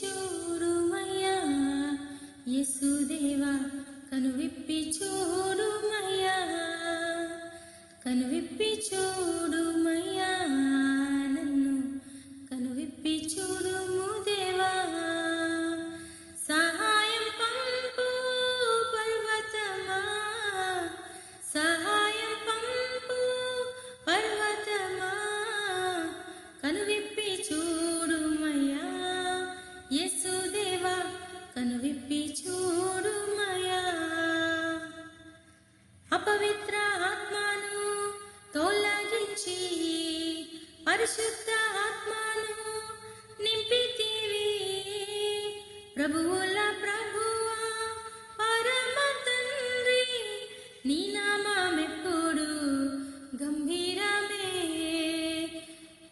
చూడుమయ్యా యేసుదేవా కనువిప్పి చూడుమయ్యా కనువిప్పి చూడుమయ్యా నన్ను కనువిప్పి చూడుము పరిశుద్ధ ఆత్మను నింపితివి. ప్రభువుల ప్రభువా పరమ తండ్రి నీ నామెప్పుడు గంభీరమే.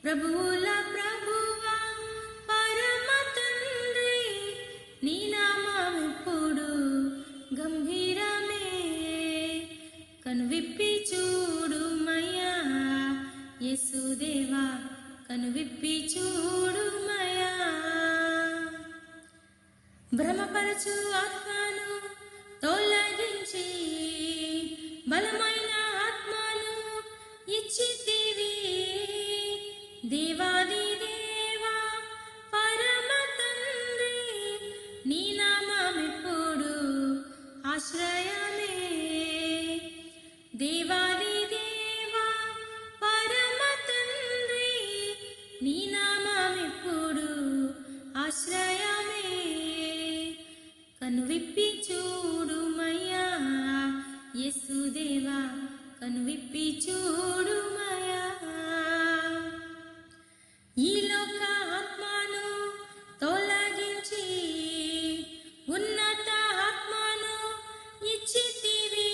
ప్రభువుల ప్రభువా పరమ తండ్రి నీ కనువిప్పి చూడుమయ్యా భ్రమపరచు ఆత్మను తొలగించి బలమైన ఆత్మను ఇచ్చితివి. దేవాది దేవా పరమ తండ్రి నీ నామమెప్పుడు ఆశ్రయమే. దేవాది దేవా నీ నామమెప్పుడు ఆశ్రయమే. కనువిప్పి చూడుమయ్యా యేసుదేవా కనువిప్పి చూడుమయ్యా ఈ లోక ఆత్మను తొలగించి ఉన్నత ఆత్మను ఇచ్చితివి.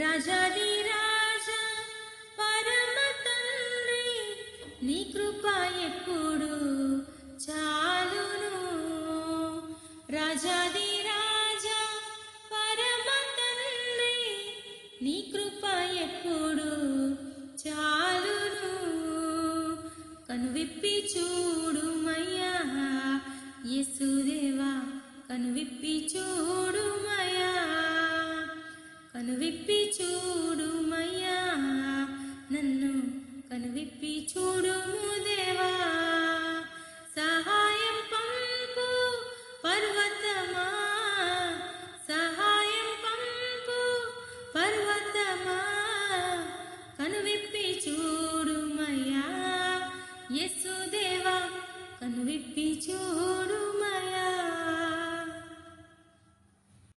రాజాది నీ కృప ఎప్పుడు చాలును. రాజాది